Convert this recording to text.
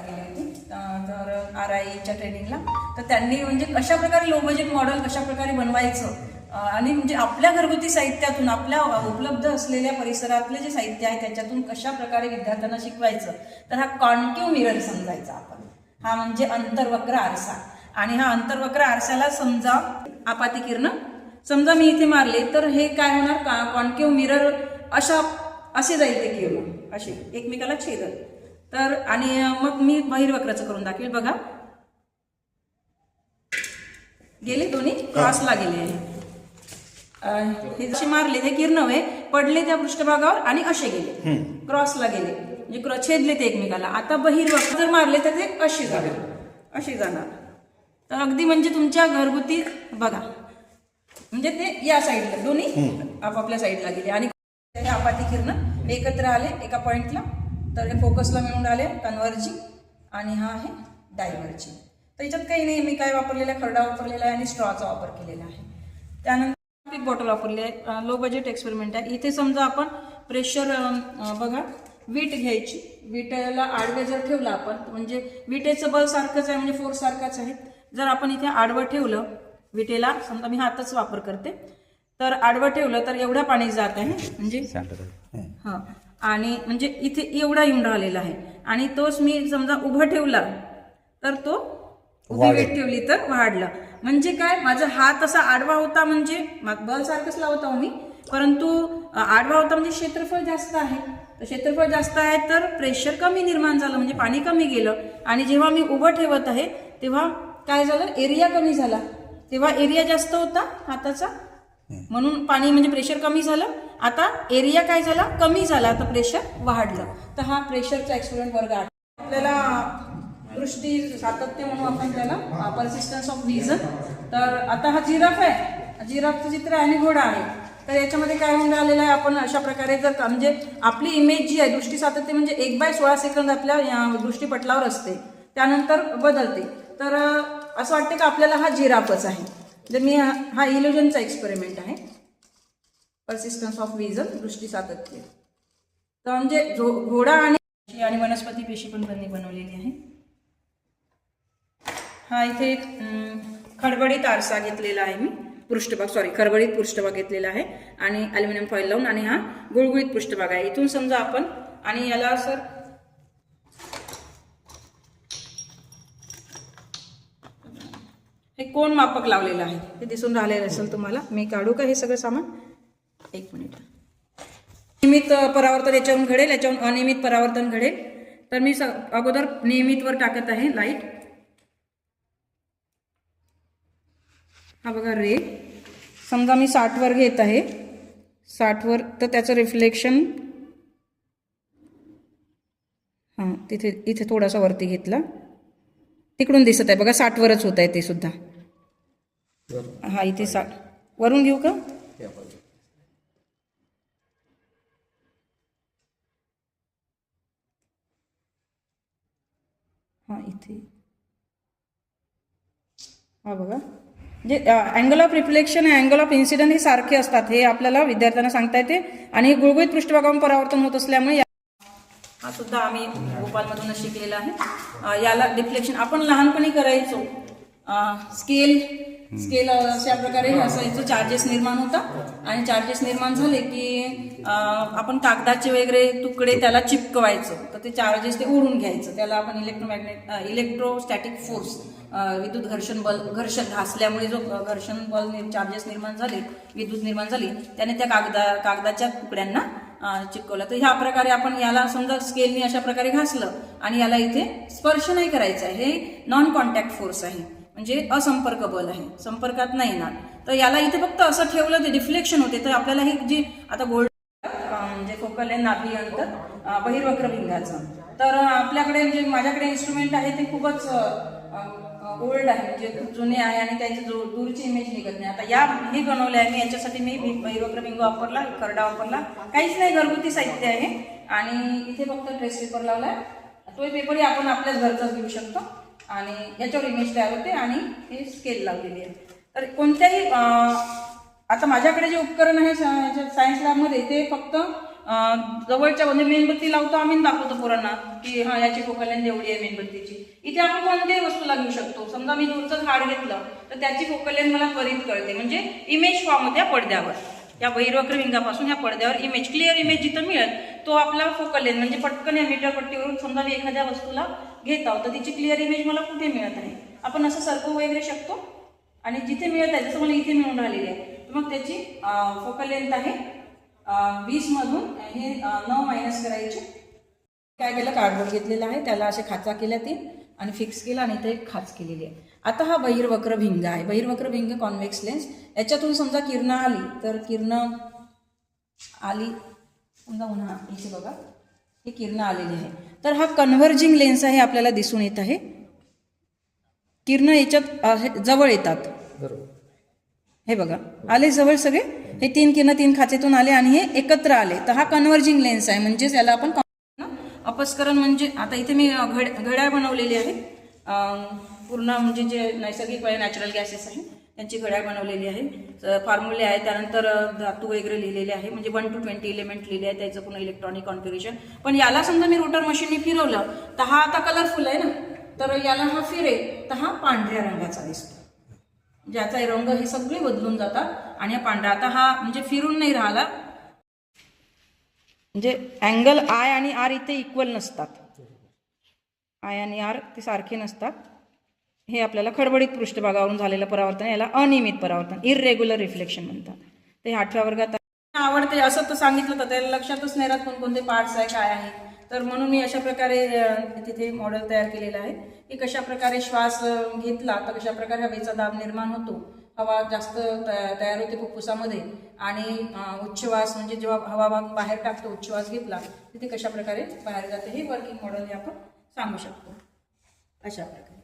गेली होती. तर आर आयच्या ट्रेनिंगला. तर त्यांनी म्हणजे कशा प्रकारे लो बजेट मॉडेल कशा प्रकारे बनवायचं आणि म्हणजे आपल्या घरगुती साहित्यातून आपल्या उपलब्ध असलेल्या परिसरातले जे साहित्य आहे त्याच्यातून कशा प्रकारे विद्यार्थ्यांना शिकवायचं तर हा कॉन्ट्यू मिरर समजायचा आपण. हा म्हणजे अंतर्वक्र आरसा. आणि हा अंतर्वक्र आरशाला समजा आपाती किरण समजा मी इथे मारले तर हे काय होणार? का कॉन्केव्ह मिरर अशा असे जाईल ते किरण. असे एकमेकाला छेदत तर आणि मग मी बहिर्वक्राचं करून दाखवेल बघा. गेले दोन्ही? क्रॉसला गेले हे. जसे मारले ते किरण पडले त्या पृष्ठभागावर आणि असे गेले. क्रॉसला गेले. म्हणजे छेदले ते एकमेकाला. आता बहिर्वक्र जर मारले तर ते असे जाणार. असे जाणार. तर अगदी म्हणजे तुमच्या घरगुती बघा. म्हणजे ते या साईडला दोन्ही आपापल्या साईडला गेले. आणि आपाती किरण एकत्र आले एका पॉइंटला तर हे फोकसला मिळून आले कन्व्हर्जिंग आणि हा आहे डायव्हर्जिंग तर याच्यात काही नाही मी काय वापरलेला आहे? खरडा वापरलेला आहे आणि स्ट्रॉचा वापर केलेला आहे. त्यानंतर पिक बॉटल वापरली आहे. लो बजेट एक्सपेरिमेंट आहे. इथे समजा आपण प्रेशर बघा वीट घ्यायची. विटेला आडवे जर ठेवलं आपण म्हणजे विटेचं बल सारखंच आहे म्हणजे फोर्स सारखाच आहे. जर आपण इथे आडवं ठेवलं विटेला समजा मी हातच वापर करते. तर आडवं ठेवलं तर एवढं पाणी जात आहे. म्हणजे हा. आणि म्हणजे इथे एवढा येऊन राहिलेला आहे. आणि तोच मी समजा उभं ठेवला तर तो उभी वेट ठेवली तर वाढला. म्हणजे काय? माझा हात असा आडवा होता म्हणजे बल सारखंच लावता मी. परंतु आडवा होता म्हणजे क्षेत्रफळ जास्त आहे. तर क्षेत्रफळ जास्त आहे तर प्रेशर कमी निर्माण झालं म्हणजे पाणी कमी गेलं. आणि जेव्हा मी उभं ठेवत आहे तेव्हा काय झालं? एरिया कमी झाला. तेव्हा एरिया जास्त होता हाताचा. म्हणून पाणी म्हणजे प्रेशर कमी झालं. आता एरिया काय झाला? कमी झाला. तर प्रेशर वाढलं. तर हा प्रेशरचा एक्सपेरिमेंट वर्ग आहे. आपल्याला दृष्टी सातत्य म्हणून आपण त्याला परसिस्टन्स ऑफ रिझन तर आता हा जिराफ आहे. जिराफचं चित्र आहे आणि घोडा आहे. तर याच्यामध्ये काय होऊन राहिलेलं आहे? आपण अशा प्रकारे जर म्हणजे आपली इमेज जी आहे दृष्टी सातत्य म्हणजे एक बाय सोळा सेकंद आपल्या या दृष्टीपटलावर असते. त्यानंतर बदलते. तर असं वाटते का आपल्याला हा जिराफच आहे. म्हणजे मी हा हा इल्युजनचा एक्सपेरिमेंट आहे. परसिस्टन्स ऑफ विजन दृष्टी सातत्य. तर म्हणजे झो- घोडा आणि आणि वनस्पती पेशी पण त्यांनी बनवलेली आहे. हा इथे खडबडीत आरसा घेतलेला आहे मी. पृष्ठभाग सॉरी खडबडीत पृष्ठभाग घेतलेला आहे. आणि अल्युमिनियम फॉईल लावून आणि हा गुळगुळीत पृष्ठभाग आहे. इथून समजा आपण आणि याला सर हे कोण मापक लावलेलं आहे? हे दिसून राहिलेलं असेल तुम्हाला. मी काढू का हे सगळं सामान? एक मिनिट. नियमित परावर्तन याच्यावरून घडेल याच्यावरून अनियमित परावर्तन घडेल. तर मी स- अगोदर नियमितवर टाकत आहे लाइट हा बघा रे. समजा मी साठवर घेत आहे. साठवर तर त्याचं रिफ्लेक्शन हां तिथे इथे थोडासा वरती घेतला. तिकडून दिसत आहे. बघा साठवरच होत आहे ते सुद्धा. हा इथे साठ वरून घेऊ का? हा इथे. हा बघा. जे अँगल ऑफ रिफ्लेक्शन आणि अँगल ऑफ इन्सिडंट हे सारखे असतात. हे आपल्याला विद्यार्थ्यांना सांगता येते. आणि हे गुळगुळीत पृष्ठभागावर परावर्तन होत असल्यामुळे या- हा सुद्धा आम्ही भोपालमधूनच शिकलेला आहे. याला डिफ्लेक्शन आपण लहानपणी करायचो. स्केल स्केल अशा प्रकारे असायचं चार्जेस निर्माण होतात. आणि चार्जेस निर्माण झाले की आपण कागदाचे वगैरे तुकडे त्याला चिपकवायचं. तर ते चार्जेस ते उडून घ्यायचं. त्याला आपण इलेक्ट्रोमॅग्नेट इलेक्ट्रोस्टॅटिक फोर्स विद्युत घर्षण बल घर्षण घासल्यामुळे जो घर्षण बल चार्जेस निर्माण झाले विद्युत निर्माण झाली त्याने त्या कागदा कागदाच्या तुकड्यांना चिपकवलं. तर ह्या प्रकारे आपण याला समजा स्केलनी अशा प्रकारे घासलं आणि याला इथे स्पर्श नाही करायचा आहे. हे नॉन कॉन्टॅक्ट फोर्स आहे. म्हणजे असंपर्क बल आहे. संपर्कात नाही येणार. तर याला इथे फक्त असं ठेवलं ते डिफ्लेक्शन होते. तर आपल्याला हे जी आता गोल्ड म्हणजे फोकल आहे नाभी अंतर बहिर्वक्र भिंगाचं तर आपल्याकडे जे माझ्याकडे इन्स्ट्रुमेंट आहे ते खूपच ओल्ड आहे. म्हणजे खूप जुने आहे आणि त्याची जो दूरची इमेज निघत नाही. आता या हे बनवले आहे. मी याच्यासाठी मी बहिर्वक्र भिंग वापरला खरडा वापरला. काहीच नाही घरगुती साहित्य आहे. आणि इथे फक्त ड्रेस पेपर आहे तो पेपरही आपण आपल्याच घरचाच घेऊ शकतो. आणि याच्यावर इमेज तयार होते आणि हे स्केल लावलेली आहे. तर कोणत्याही आता माझ्याकडे जे उपकरण आहे सायन्स लॅबमध्ये ते फक्त जवळच्या म्हणजे मेणबत्ती लावतो आम्ही दाखवतो पोरांना की हा याची फोकल लेंथ एवढी आहे मेणबत्तीची इथे आपण कोणत्याही वस्तूला घेऊ शकतो. समजा मी दूरचं झाड घेतलं तर त्याची फोकल लेंथ मला त्वरित कळते. म्हणजे इमेज फॉर्म होत्या पडद्यावर. या बहिर्वक्र विंगापासून या पडद्यावर इमेज क्लिअर इमेज जिथं मिळेल तो आपला फोकल लेन म्हणजे पटकन या मीटर पट्टीवरून समजा मी एखाद्या वस्तूला घेत आहोत तर तिची क्लिअर इमेज मला कुठे मिळत आहे? आपण असं सरकवू वगैरे शकतो? आणि जिथे मिळत आहे जसं मला इथे मिळून राहिलेली आहे तर मग त्याची फोकल लेंथ आहे वीसमधून हे नऊ मायनस करायचे. काय केलं? कार्डबोर्ड घेतलेलं आहे त्याला असे खाचा केल्या तीन आणि फिक्स केला आणि इथे खाच केलेली आहे. आता हा बहिर्वक्र भिंग आहे. बहिर्वक्र भिंग कॉन्व्हेक्स लेन्स याच्यातून समजा किरणं आली तर किरणं आली समजा उन्हा इथे बघा. ही किरणं आलेली आहे. तर हा कन्व्हर्जिंग लेन्स आहे आपल्याला दिसून येत आहे. किरणं याच्यात जवळ येतात. बरोबर. हे बघा. आले जवळ सगळे? हे तीन किरण तीन खाचेतून आले आणि हे एकत्र आले. तर हा कन्व्हर्जिंग लेन्स आहे. म्हणजेच याला आपण अपस्करण म्हणजे आता इथे मी घड घड्याळ बनवलेली आहे. पूर्ण म्हणजे जे नैसर्गिक नॅचरल गॅसेस आहे त्यांची घड्याळ बनवलेली आहे. फॉर्म्युले आहे. त्यानंतर धातू वगैरे लिहिलेले आहे. म्हणजे वन टू ट्वेंटी इलेमेंट लिहिले आहे. त्याचं पुन्हा इलेक्ट्रॉनिक कॉन्फिगरेशन पण याला समजा मी रोटर मशीनने फिरवलं तर हा आता कलरफुल आहे ना? तर याला हा फिरेल तर हा पांढऱ्या रंगाचा दिसतो. ज्याचा रंग हे सगळे बदलून जातात. आणि हा पांढरा आता हा म्हणजे फिरून नाही राहिला. म्हणजे अँगल आय आणि आर इथे इक्वल नसतात. आय आणि आर ते सारखे नसतात. हे आपल्याला खडबडीत पृष्ठभागावरून झालेलं परावर्तन याला अनियमित परावर्तन इरेग्युलर रिफ्लेक्शन म्हणतात. ते आठव्या वर्गात आवडते असं तर सांगितलं तर त्याला लक्षातच नाही राहत कोणकोणते पार्ट्स आहे काय आहे. तर म्हणून मी अशा प्रकारे तिथे मॉडेल तयार केलेलं आहे की कशा प्रकारे श्वास घेतला तर कशा प्रकारे हवेचा दाब निर्माण होतो. हवा जास्त तयार होते फुफ्फुसामध्ये आणि अ, उच्छवास म्हणजे जेव्हा हवा बाहेर टाकतो उच्छवास घेतला तिथे कशा प्रकारे बाहेर जाते हे वर्किंग मॉडेल हे आपण सांगू शकतो. अशा प्रकारे.